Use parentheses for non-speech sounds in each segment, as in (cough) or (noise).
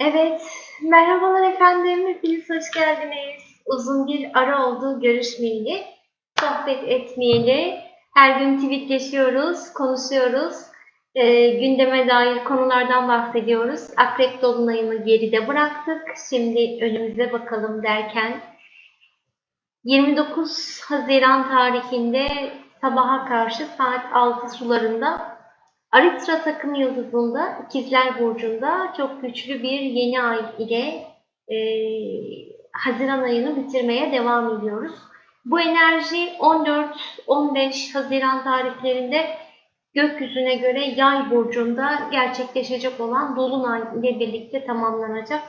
Evet, merhabalar efendim. Hepiniz hoş geldiniz. Uzun bir ara oldu görüşmeyeli, sohbet etmeyeli. Her gün tweetleşiyoruz, konuşuyoruz. Ee, gündeme dair konulardan bahsediyoruz. Akrep Dolunay'ını geride bıraktık. Şimdi önümüze bakalım derken 29 Haziran tarihinde sabaha karşı saat 6 sularında Aritra takım yıldızında İkizler Burcu'nda çok güçlü bir yeni ay ile e, Haziran ayını bitirmeye devam ediyoruz. Bu enerji 14-15 Haziran tarihlerinde gökyüzüne göre Yay burcunda gerçekleşecek olan Dolunay ile birlikte tamamlanacak.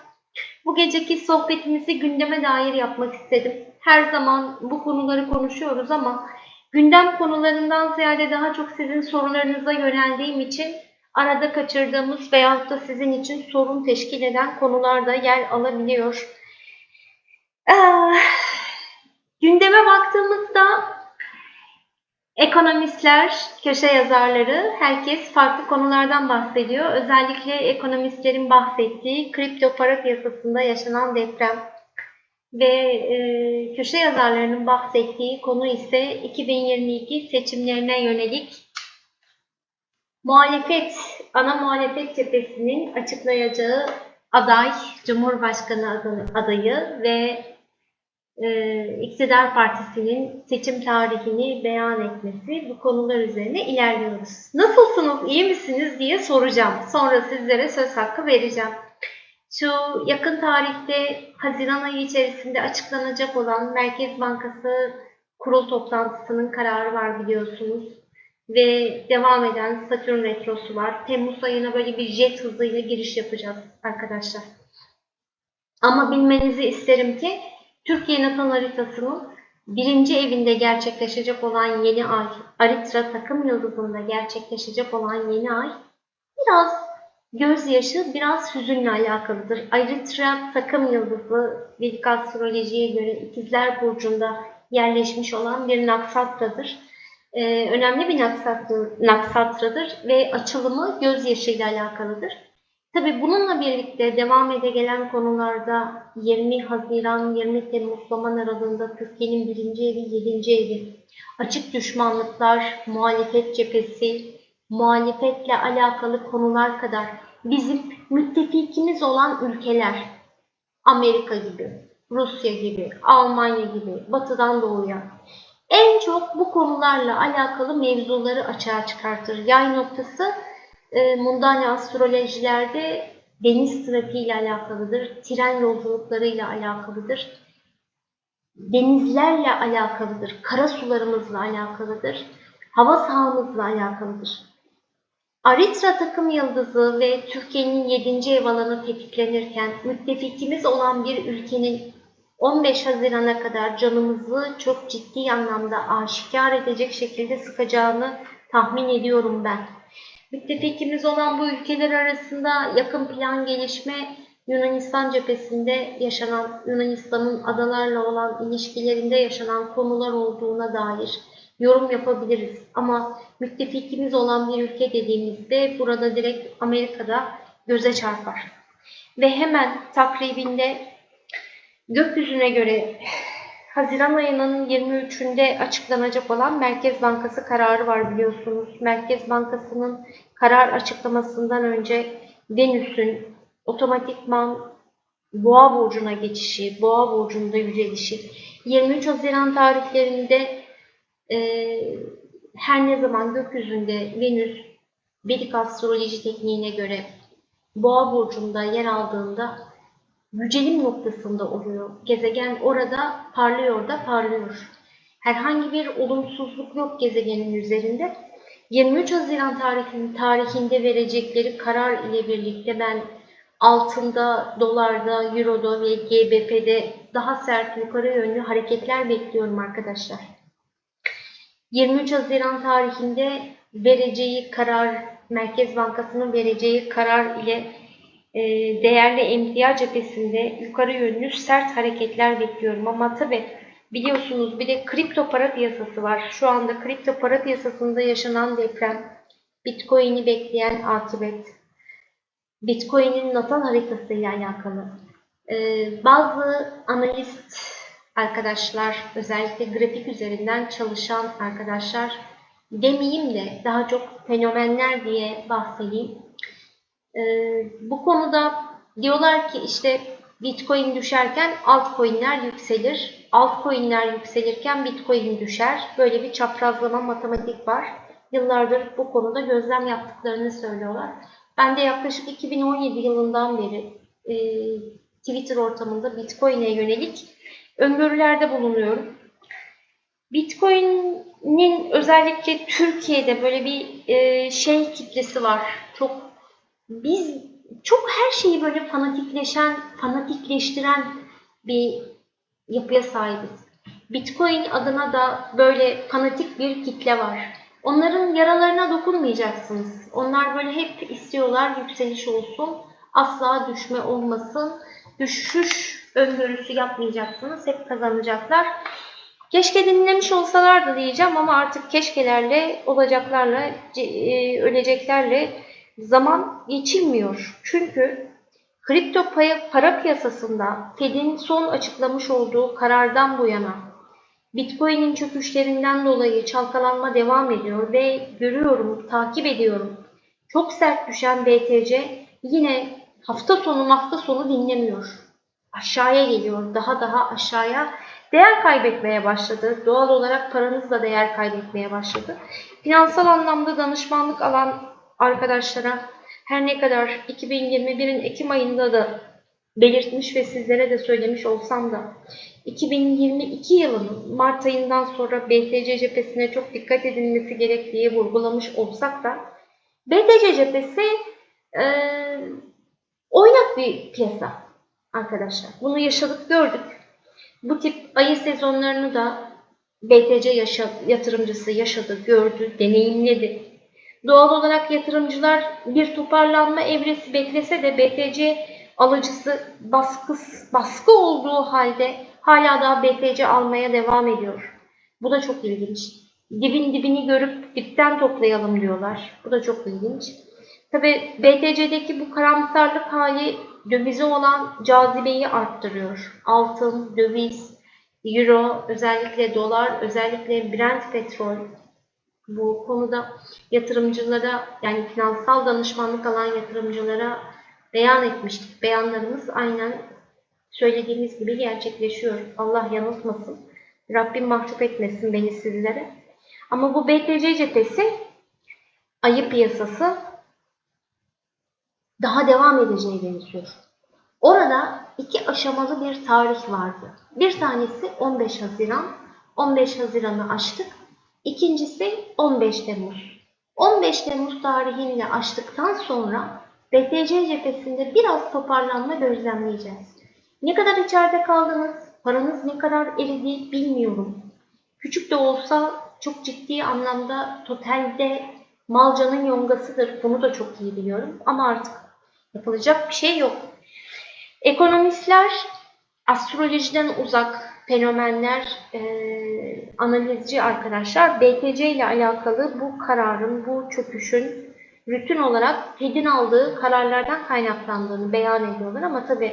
Bu geceki sohbetimizi gündeme dair yapmak istedim. Her zaman bu konuları konuşuyoruz ama gündem konularından ziyade daha çok sizin sorularınıza yöneldiğim için arada kaçırdığımız veyahut da sizin için sorun teşkil eden konularda yer alabiliyor. Ah, gündeme baktığımızda ekonomistler, köşe yazarları, herkes farklı konulardan bahsediyor. Özellikle ekonomistlerin bahsettiği kripto para piyasasında yaşanan deprem ve e, köşe yazarlarının bahsettiği konu ise 2022 seçimlerine yönelik muhalefet, ana muhalefet cephesinin açıklayacağı aday, Cumhurbaşkanı adayı ve e, iktidar partisinin seçim tarihini beyan etmesi bu konular üzerine ilerliyoruz. Nasılsınız, iyi misiniz diye soracağım. Sonra sizlere söz hakkı vereceğim. Şu yakın tarihte Haziran ayı içerisinde açıklanacak olan Merkez Bankası kurul toplantısının kararı var biliyorsunuz. Ve devam eden Satürn retrosu var. Temmuz ayına böyle bir jet hızıyla giriş yapacağız arkadaşlar. Ama bilmenizi isterim ki Türkiye natal haritasının birinci evinde gerçekleşecek olan yeni ay, Aritra takım yıldızında gerçekleşecek olan yeni ay biraz gözyaşı, biraz hüzünle alakalıdır. Aritra takım yıldızı Vedik astrolojiye göre ikizler burcunda yerleşmiş olan bir naksatradır. Ee, önemli bir naksatradır ve açılımı gözyaşıyla alakalıdır. Tabi bununla birlikte devam ede gelen konularda 20 Haziran 20 Temmuz zaman aralığında Türkiye'nin birinci evi 7. evi, açık düşmanlıklar, muhalefet cephesi, muhalefetle alakalı konular kadar bizim müttefikimiz olan ülkeler, Amerika gibi, Rusya gibi, Almanya gibi, batıdan doğuya en çok bu konularla alakalı mevzuları açığa çıkartır. Yay noktası e, mundane astrolojilerde deniz trafiği alakalıdır, tren yolculukları ile alakalıdır, denizlerle alakalıdır, kara sularımızla alakalıdır, hava sahamızla alakalıdır. Aritra takım yıldızı ve Türkiye'nin 7. ev alanı tetiklenirken müttefikimiz olan bir ülkenin 15 Haziran'a kadar canımızı çok ciddi anlamda aşikar edecek şekilde sıkacağını tahmin ediyorum ben. Müttefikimiz olan bu ülkeler arasında yakın plan gelişme Yunanistan cephesinde yaşanan, Yunanistan'ın adalarla olan ilişkilerinde yaşanan konular olduğuna dair yorum yapabiliriz. Ama müttefikimiz olan bir ülke dediğimizde burada direkt Amerika'da göze çarpar. Ve hemen takribinde gökyüzüne göre Haziran ayının 23'ünde açıklanacak olan Merkez Bankası kararı var biliyorsunuz. Merkez Bankası'nın karar açıklamasından önce Venüs'ün otomatikman Boğa burcuna geçişi, Boğa burcunda yücelişi 23 Haziran tarihlerinde e, her ne zaman gökyüzünde Venüs Vedik astroloji tekniğine göre Boğa burcunda yer aldığında yücelim noktasında oluyor. Gezegen orada parlıyor da parlıyor. Herhangi bir olumsuzluk yok gezegenin üzerinde. 23 Haziran tarihinin tarihinde verecekleri karar ile birlikte ben altında, dolarda, euroda ve GBP'de daha sert yukarı yönlü hareketler bekliyorum arkadaşlar. 23 Haziran tarihinde vereceği karar, Merkez Bankası'nın vereceği karar ile e, değerli emtia cephesinde yukarı yönlü sert hareketler bekliyorum. Ama tabi biliyorsunuz bir de kripto para piyasası var. Şu anda kripto para piyasasında yaşanan deprem, Bitcoin'i bekleyen akıbet, Bitcoin'in natal haritası ile alakalı. Ee, bazı analist arkadaşlar, özellikle grafik üzerinden çalışan arkadaşlar demeyeyim de daha çok fenomenler diye bahsedeyim. Ee, bu konuda diyorlar ki işte Bitcoin düşerken altcoin'ler yükselir. Altcoin'ler yükselirken Bitcoin düşer. Böyle bir çaprazlama matematik var. Yıllardır bu konuda gözlem yaptıklarını söylüyorlar. Ben de yaklaşık 2017 yılından beri e, Twitter ortamında Bitcoin'e yönelik öngörülerde bulunuyorum. Bitcoin'in özellikle Türkiye'de böyle bir e, şey kitlesi var. Çok biz çok her şeyi böyle fanatikleşen, fanatikleştiren bir yapıya sahibiz. Bitcoin adına da böyle fanatik bir kitle var. Onların yaralarına dokunmayacaksınız. Onlar böyle hep istiyorlar yükseliş olsun, asla düşme olmasın, düşüş öngörüsü yapmayacaksınız, hep kazanacaklar. Keşke dinlemiş olsalardı diyeceğim ama artık keşkelerle, olacaklarla, e, öleceklerle zaman geçilmiyor. Çünkü kripto para piyasasında Fed'in son açıklamış olduğu karardan bu yana Bitcoin'in çöküşlerinden dolayı çalkalanma devam ediyor ve görüyorum, takip ediyorum. Çok sert düşen BTC yine hafta sonu hafta sonu dinlemiyor. Aşağıya geliyor, daha daha aşağıya değer kaybetmeye başladı. Doğal olarak paranız da değer kaybetmeye başladı. Finansal anlamda danışmanlık alan arkadaşlara her ne kadar 2021'in Ekim ayında da belirtmiş ve sizlere de söylemiş olsam da 2022 yılının Mart ayından sonra BTC cephesine çok dikkat edilmesi gerektiği vurgulamış olsak da BTC cephesi e, oynak bir piyasa arkadaşlar. Bunu yaşadık gördük. Bu tip ayı sezonlarını da BTC yaşa, yatırımcısı yaşadı, gördü, deneyimledi. Doğal olarak yatırımcılar bir toparlanma evresi beklese de BTC alıcısı baskı, baskı olduğu halde hala daha BTC almaya devam ediyor. Bu da çok ilginç. Dibin dibini görüp dipten toplayalım diyorlar. Bu da çok ilginç. Tabi BTC'deki bu karamsarlık hali dövize olan cazibeyi arttırıyor. Altın, döviz, euro, özellikle dolar, özellikle Brent petrol bu konuda yatırımcılara yani finansal danışmanlık alan yatırımcılara beyan etmiştik. Beyanlarımız aynen söylediğimiz gibi gerçekleşiyor. Allah yanıltmasın. Rabbim mahcup etmesin beni sizlere. Ama bu BTC cephesi ayı piyasası daha devam edeceği benziyor. Orada iki aşamalı bir tarih vardı. Bir tanesi 15 Haziran. 15 Haziran'ı açtık. İkincisi 15 Temmuz. 15 Temmuz tarihini açtıktan sonra BTC cephesinde biraz toparlanma gözlemleyeceğiz. Ne kadar içeride kaldınız, paranız ne kadar eridi bilmiyorum. Küçük de olsa çok ciddi anlamda totalde malcanın yongasıdır. Bunu da çok iyi biliyorum ama artık yapılacak bir şey yok. Ekonomistler astrolojiden uzak fenomenler, e, analizci arkadaşlar BTC ile alakalı bu kararın, bu çöküşün rutin olarak Fed'in aldığı kararlardan kaynaklandığını beyan ediyorlar ama tabi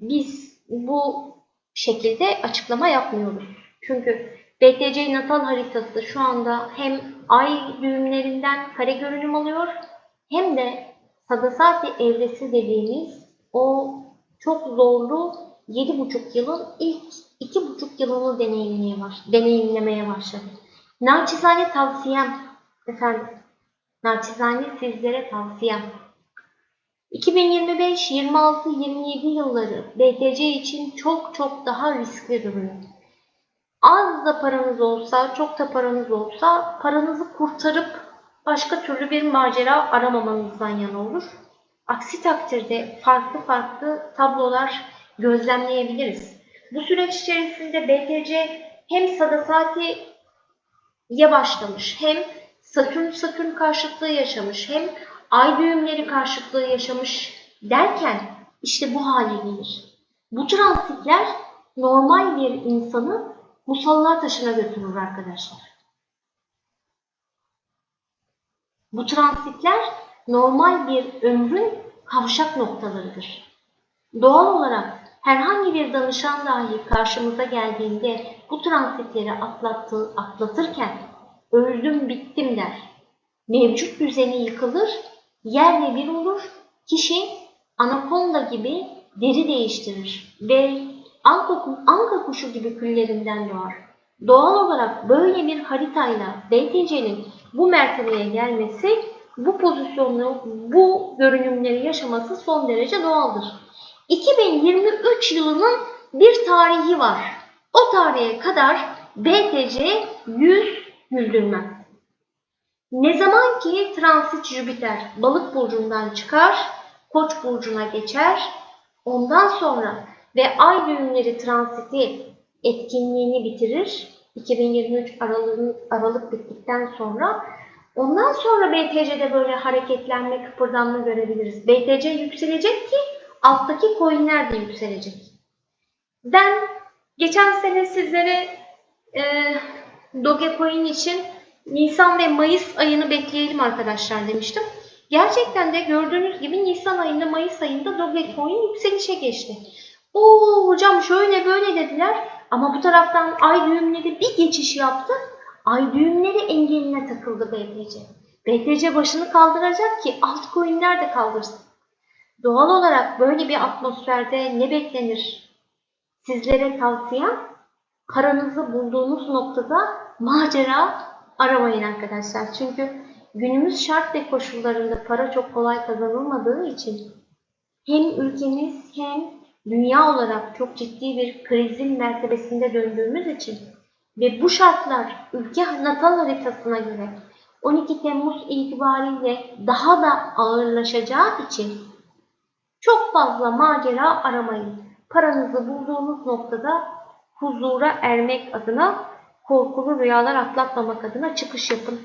biz bu şekilde açıklama yapmıyoruz. Çünkü BTC natal haritası şu anda hem ay düğümlerinden kare görünüm alıyor hem de Sadasati evresi dediğimiz o çok zorlu 7,5 yılın ilk 2,5 yılını deneyimlemeye, baş, deneyimlemeye başladı. Naçizane tavsiyem efendim, naçizane sizlere tavsiyem 2025, 26, 27 yılları BTC için çok çok daha riskli duruyor. Az da paranız olsa, çok da paranız olsa paranızı kurtarıp başka türlü bir macera aramamanızdan yana olur. Aksi takdirde farklı farklı tablolar gözlemleyebiliriz. Bu süreç içerisinde BTC hem Sadasati'ye başlamış, hem Satürn Satürn karşıtlığı yaşamış, hem ay düğümleri karşıtlığı yaşamış derken işte bu hale gelir. Bu transitler normal bir insanı musallat taşına götürür arkadaşlar. Bu transitler normal bir ömrün kavşak noktalarıdır. Doğal olarak herhangi bir danışan dahi karşımıza geldiğinde bu transitleri atlattığı, atlatırken öldüm bittim der. Mevcut düzeni yıkılır, yerle bir olur, kişi anakonda gibi deri değiştirir ve anka, anka kuşu gibi küllerinden doğar. Doğal olarak böyle bir haritayla BTC'nin bu mertebeye gelmesi, bu pozisyonlu, bu görünümleri yaşaması son derece doğaldır. 2023 yılının bir tarihi var. O tarihe kadar BTC 100 güldürmez. Ne zaman ki transit Jüpiter balık burcundan çıkar, koç burcuna geçer, ondan sonra ve ay düğümleri transiti etkinliğini bitirir. 2023 Aralık, Aralık bittikten sonra ondan sonra BTC'de böyle hareketlenme, kıpırdanma görebiliriz. BTC yükselecek ki alttaki coinler de yükselecek. Ben geçen sene sizlere e, Dogecoin için Nisan ve Mayıs ayını bekleyelim arkadaşlar demiştim. Gerçekten de gördüğünüz gibi Nisan ayında Mayıs ayında Dogecoin yükselişe geçti. Oo hocam şöyle böyle dediler ama bu taraftan ay düğümleri bir geçiş yaptı. Ay düğümleri engeline takıldı BTC. BTC başını kaldıracak ki altcoin'ler de kaldırsın. Doğal olarak böyle bir atmosferde ne beklenir? Sizlere tavsiyem paranızı bulduğunuz noktada macera aramayın arkadaşlar. Çünkü günümüz şart ve koşullarında para çok kolay kazanılmadığı için hem ülkemiz hem dünya olarak çok ciddi bir krizin mertebesinde döndüğümüz için ve bu şartlar ülke natal haritasına göre 12 Temmuz itibariyle daha da ağırlaşacağı için çok fazla macera aramayın. Paranızı bulduğunuz noktada huzura ermek adına, korkulu rüyalar atlatmamak adına çıkış yapın.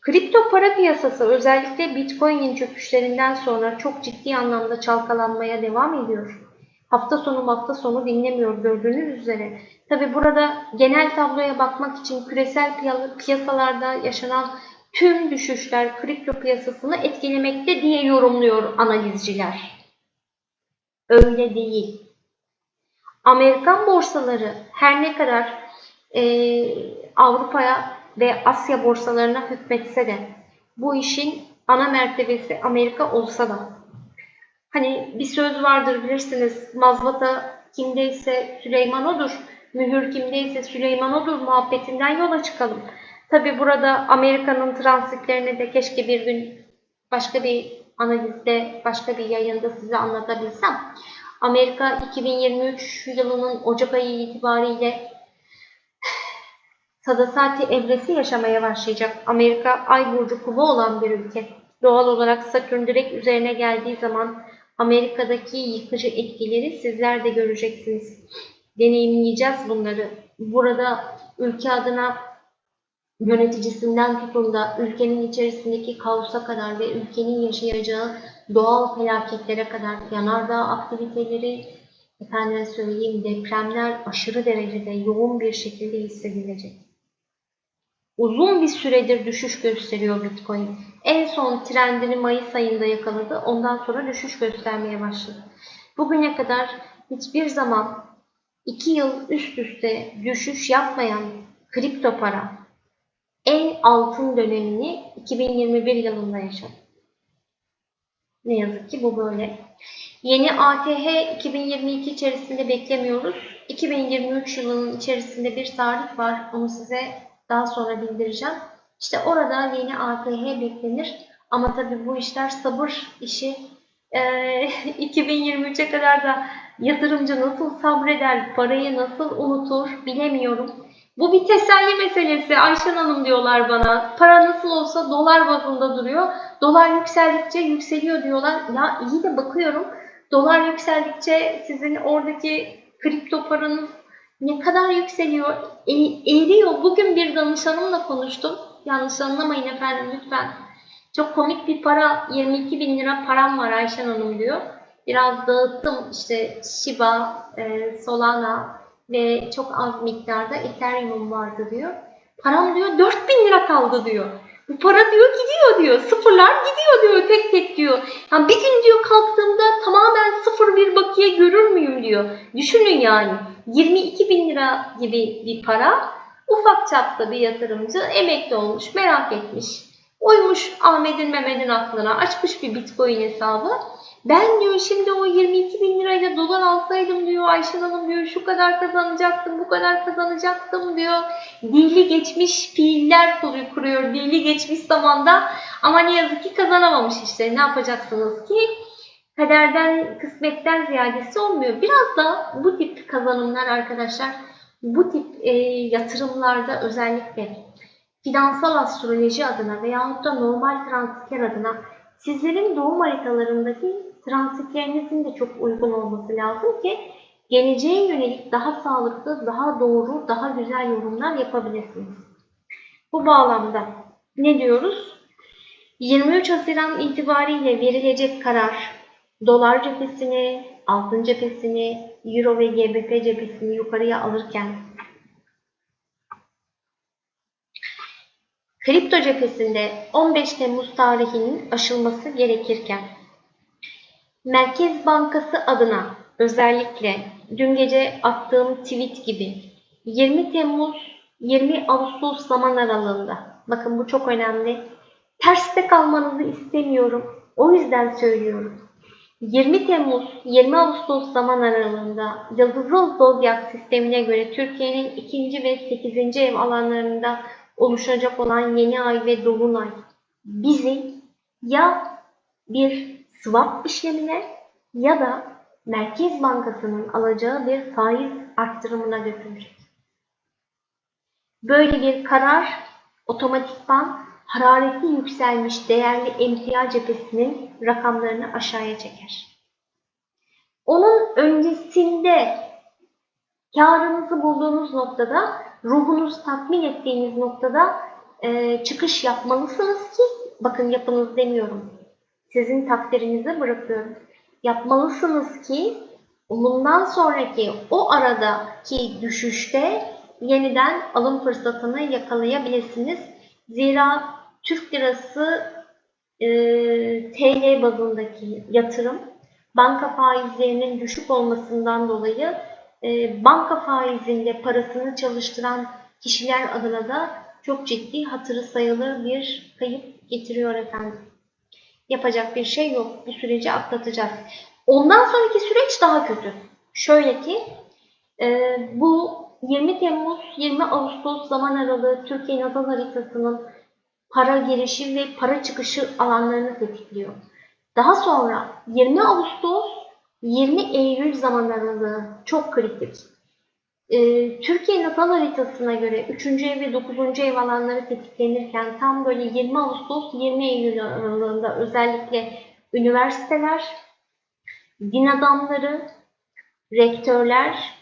Kripto para piyasası özellikle Bitcoin'in çöküşlerinden sonra çok ciddi anlamda çalkalanmaya devam ediyor. Hafta sonu hafta sonu dinlemiyor gördüğünüz üzere. Tabi burada genel tabloya bakmak için küresel piyasalarda yaşanan tüm düşüşler kripto piyasasını etkilemekte diye yorumluyor analizciler. Öyle değil. Amerikan borsaları her ne kadar e, Avrupa'ya ve Asya borsalarına hükmetse de bu işin ana mertebesi Amerika olsa da hani bir söz vardır bilirsiniz mazbata kimdeyse Süleyman odur, mühür kimdeyse Süleyman odur muhabbetinden yola çıkalım. Tabi burada Amerika'nın transitlerini de keşke bir gün başka bir analizde, başka bir yayında size anlatabilsem. Amerika 2023 yılının Ocak ayı itibariyle Sadasati evresi yaşamaya başlayacak. Amerika ay burcu kova olan bir ülke. Doğal olarak Satürn direkt üzerine geldiği zaman Amerika'daki yıkıcı etkileri sizler de göreceksiniz. Deneyimleyeceğiz bunları. Burada ülke adına yöneticisinden tutun da ülkenin içerisindeki kaosa kadar ve ülkenin yaşayacağı doğal felaketlere kadar yanardağ aktiviteleri, efendime söyleyeyim depremler aşırı derecede yoğun bir şekilde hissedilecek. Uzun bir süredir düşüş gösteriyor Bitcoin. En son trendini Mayıs ayında yakaladı. Ondan sonra düşüş göstermeye başladı. Bugüne kadar hiçbir zaman 2 yıl üst üste düşüş yapmayan kripto para en altın dönemini 2021 yılında yaşadı. Ne yazık ki bu böyle. Yeni ATH 2022 içerisinde beklemiyoruz. 2023 yılının içerisinde bir tarih var. Onu size daha sonra bildireceğim. İşte orada yeni ATH beklenir. Ama tabii bu işler sabır işi. Ee, (laughs) 2023'e kadar da yatırımcı nasıl sabreder, parayı nasıl unutur bilemiyorum. Bu bir teselli meselesi Ayşen Hanım diyorlar bana. Para nasıl olsa dolar bazında duruyor. Dolar yükseldikçe yükseliyor diyorlar. Ya iyi de bakıyorum. Dolar yükseldikçe sizin oradaki kripto paranız ne kadar yükseliyor, e, eriyor. Bugün bir danışanımla konuştum. Yanlış anlamayın efendim lütfen. Çok komik bir para, 22 bin lira param var Ayşen Hanım diyor. Biraz dağıttım işte Shiba, e, Solana ve çok az miktarda Ethereum vardı diyor. Param diyor 4 bin lira kaldı diyor. Bu para diyor gidiyor diyor. Sıfırlar gidiyor diyor tek tek diyor. Yani bir gün diyor kalktığımda tamamen sıfır bir bakiye görür müyüm diyor. Düşünün yani 22 bin lira gibi bir para ufak çapta bir yatırımcı emekli olmuş merak etmiş. Uymuş Ahmet'in Mehmet'in aklına açmış bir bitcoin hesabı. Ben diyor şimdi o 22 bin lirayla dolar alsaydım diyor Ayşen Hanım diyor şu kadar kazanacaktım bu kadar kazanacaktım diyor. Dili geçmiş fiiller kuruyor dili geçmiş zamanda ama ne yazık ki kazanamamış işte ne yapacaksınız ki? Kaderden, kısmetten ziyadesi olmuyor. Biraz da bu tip kazanımlar arkadaşlar bu tip e, yatırımlarda özellikle finansal astroloji adına veyahut da normal transfer adına sizlerin doğum haritalarındaki transitlerinizin de çok uygun olması lazım ki geleceğe yönelik daha sağlıklı, daha doğru, daha güzel yorumlar yapabilirsiniz. Bu bağlamda ne diyoruz? 23 Haziran itibariyle verilecek karar dolar cephesini, altın cephesini, euro ve GBP cephesini yukarıya alırken kripto cephesinde 15 Temmuz tarihinin aşılması gerekirken Merkez Bankası adına özellikle dün gece attığım tweet gibi 20 Temmuz 20 Ağustos zaman aralığında bakın bu çok önemli. Terste kalmanızı istemiyorum. O yüzden söylüyorum. 20 Temmuz 20 Ağustos zaman aralığında Yıldızlı Zodyak sistemine göre Türkiye'nin ikinci ve 8. ev alanlarında oluşacak olan yeni ay ve dolunay bizi ya bir swap işlemine ya da Merkez Bankası'nın alacağı bir faiz arttırımına götürecek. Böyle bir karar otomatikman harareti yükselmiş değerli emtia cephesinin rakamlarını aşağıya çeker. Onun öncesinde karınızı bulduğunuz noktada, ruhunuzu tatmin ettiğiniz noktada e, çıkış yapmalısınız ki, bakın yapınız demiyorum, sizin takdirinize bırakıyorum. Yapmalısınız ki bundan sonraki o aradaki düşüşte yeniden alım fırsatını yakalayabilirsiniz. Zira Türk lirası e, TL bazındaki yatırım banka faizlerinin düşük olmasından dolayı e, banka faizinde parasını çalıştıran kişiler adına da çok ciddi hatırı sayılır bir kayıp getiriyor efendim. Yapacak bir şey yok. Bu süreci atlatacağız. Ondan sonraki süreç daha kötü. Şöyle ki e, bu 20 Temmuz 20 Ağustos zaman aralığı Türkiye natal haritasının para girişi ve para çıkışı alanlarını tetikliyor. Daha sonra 20 Ağustos 20 Eylül zaman aralığı çok kritik. Ee, Türkiye natal haritasına göre 3. ev ve 9. ev alanları tetiklenirken tam böyle 20 Ağustos 20 Eylül aralığında özellikle üniversiteler, din adamları, rektörler,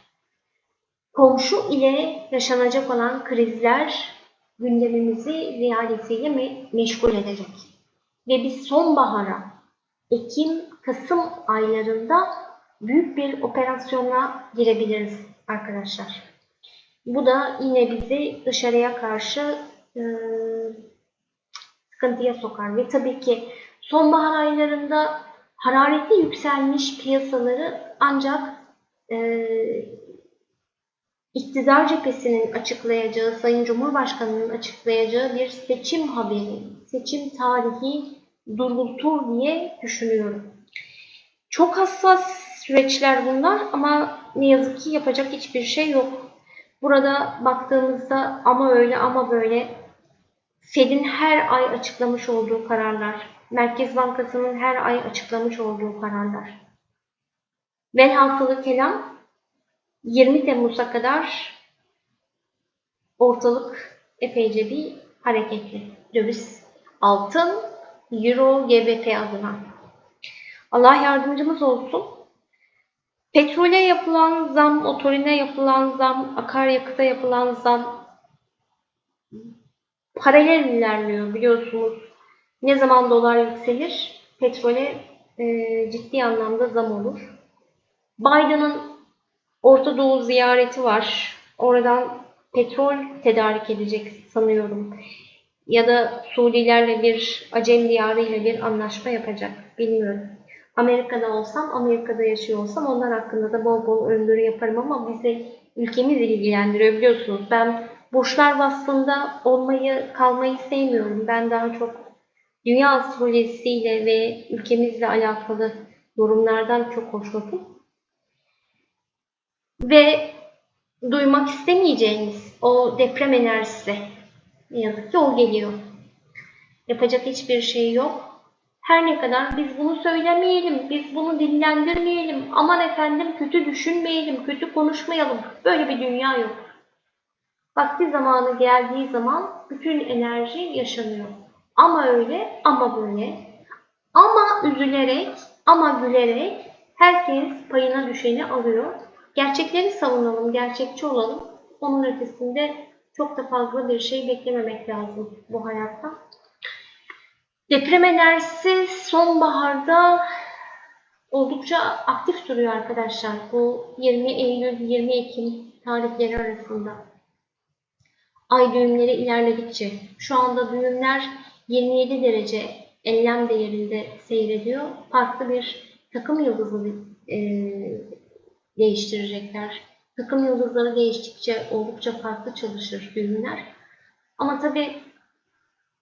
komşu ile yaşanacak olan krizler gündemimizi ziyadesiyle me meşgul edecek. Ve biz sonbahara, Ekim, Kasım aylarında büyük bir operasyona girebiliriz arkadaşlar. Bu da yine bizi dışarıya karşı e, sıkıntıya sokar. Ve tabii ki sonbahar aylarında harareti yükselmiş piyasaları ancak e, iktidar cephesinin açıklayacağı, Sayın Cumhurbaşkanı'nın açıklayacağı bir seçim haberi, seçim tarihi durultur diye düşünüyorum. Çok hassas süreçler bunlar ama ne yazık ki yapacak hiçbir şey yok. Burada baktığımızda ama öyle ama böyle Fed'in her ay açıklamış olduğu kararlar, Merkez Bankası'nın her ay açıklamış olduğu kararlar. Velhasılı kelam 20 Temmuz'a kadar ortalık epeyce bir hareketli. Döviz, altın, euro, GBP adına. Allah yardımcımız olsun. Petrole yapılan zam, motorine yapılan zam, akaryakıta yapılan zam paralel ilerliyor biliyorsunuz. Ne zaman dolar yükselir, petrole e, ciddi anlamda zam olur. Biden'ın Orta Doğu ziyareti var. Oradan petrol tedarik edecek sanıyorum. ya da Suudilerle bir Acem diyarı ile bir anlaşma yapacak. Bilmiyorum. Amerika'da olsam, Amerika'da yaşıyor olsam onlar hakkında da bol bol öngörü yaparım ama bizi ülkemiz ilgilendiriyor biliyorsunuz. Ben burçlar vasfında olmayı, kalmayı sevmiyorum. Ben daha çok dünya astrolojisiyle ve ülkemizle alakalı yorumlardan çok hoşnutum. Ve duymak istemeyeceğiniz o deprem enerjisi ne yazık ki o geliyor. Yapacak hiçbir şey yok. Her ne kadar biz bunu söylemeyelim, biz bunu dillendirmeyelim, aman efendim kötü düşünmeyelim, kötü konuşmayalım. Böyle bir dünya yok. Vakti zamanı geldiği zaman bütün enerji yaşanıyor. Ama öyle, ama böyle. Ama üzülerek, ama gülerek herkes payına düşeni alıyor. Gerçekleri savunalım, gerçekçi olalım. Onun ötesinde çok da fazla bir şey beklememek lazım bu hayatta. Deprem enerjisi sonbaharda oldukça aktif duruyor arkadaşlar. Bu 20 Eylül 20 Ekim tarihleri arasında. Ay düğümleri ilerledikçe şu anda düğümler 27 derece enlem değerinde seyrediyor. Farklı bir takım yıldızı e, değiştirecekler. Takım yıldızları değiştikçe oldukça farklı çalışır düğümler. Ama tabii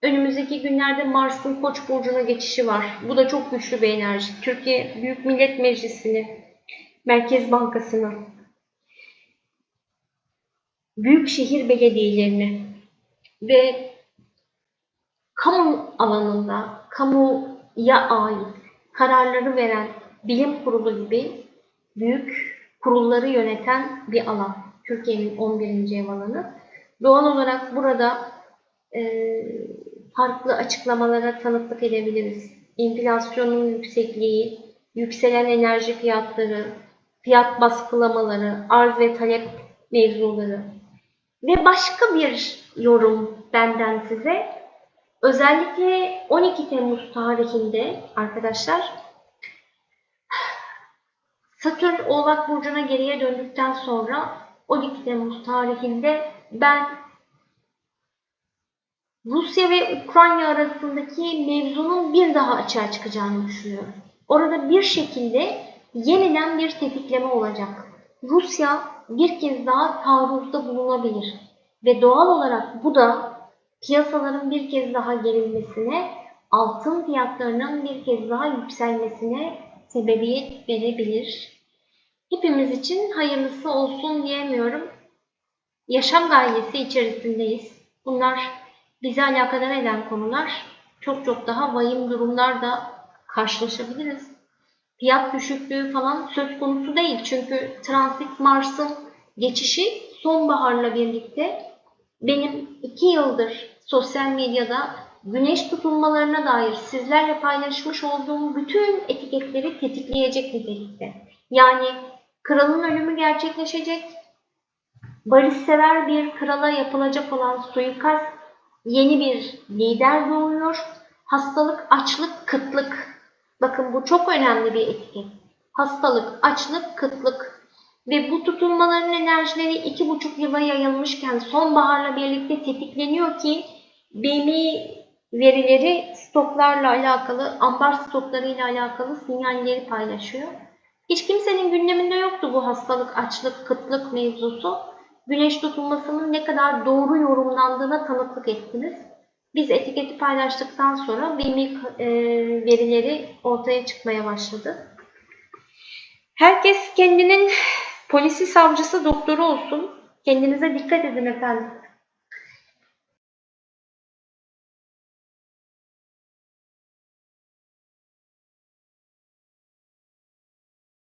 önümüzdeki günlerde Mars'ın Koç burcuna geçişi var. Bu da çok güçlü bir enerji. Türkiye Büyük Millet Meclisi'ni, Merkez Bankası'nı, büyük şehir belediyelerini ve kamu alanında kamuya ait kararları veren bilim kurulu gibi büyük kurulları yöneten bir alan. Türkiye'nin 11. ev alanı. Doğal olarak burada e, farklı açıklamalara tanıklık edebiliriz. Enflasyonun yüksekliği, yükselen enerji fiyatları, fiyat baskılamaları, arz ve talep mevzuları ve başka bir yorum benden size. Özellikle 12 Temmuz tarihinde arkadaşlar Satürn Oğlak Burcu'na geriye döndükten sonra 12 Temmuz tarihinde ben Rusya ve Ukrayna arasındaki mevzunun bir daha açığa çıkacağını düşünüyorum. Orada bir şekilde yeniden bir tetikleme olacak. Rusya bir kez daha taarruzda bulunabilir. Ve doğal olarak bu da piyasaların bir kez daha gerilmesine, altın fiyatlarının bir kez daha yükselmesine sebebiyet verebilir. Hepimiz için hayırlısı olsun diyemiyorum. Yaşam gayesi içerisindeyiz. Bunlar bizi alakadar eden konular. Çok çok daha vahim durumlarda karşılaşabiliriz. Fiyat düşüklüğü falan söz konusu değil. Çünkü transit Mars'ın geçişi sonbaharla birlikte benim iki yıldır sosyal medyada güneş tutulmalarına dair sizlerle paylaşmış olduğum bütün etiketleri tetikleyecek nitelikte. Yani kralın ölümü gerçekleşecek, barışsever bir krala yapılacak olan suikast yeni bir lider doğuyor, hastalık, açlık, kıtlık. Bakın bu çok önemli bir etiket. Hastalık, açlık, kıtlık. Ve bu tutulmaların enerjileri iki buçuk yıla yayılmışken sonbaharla birlikte tetikleniyor ki BMI verileri stoklarla alakalı, ambar stoklarıyla alakalı sinyalleri paylaşıyor. Hiç kimsenin gündeminde yoktu bu hastalık, açlık, kıtlık mevzusu. Güneş tutulmasının ne kadar doğru yorumlandığına tanıklık ettiniz. Biz etiketi paylaştıktan sonra BMI e, verileri ortaya çıkmaya başladı. Herkes kendinin polisi, savcısı, doktoru olsun. Kendinize dikkat edin efendim.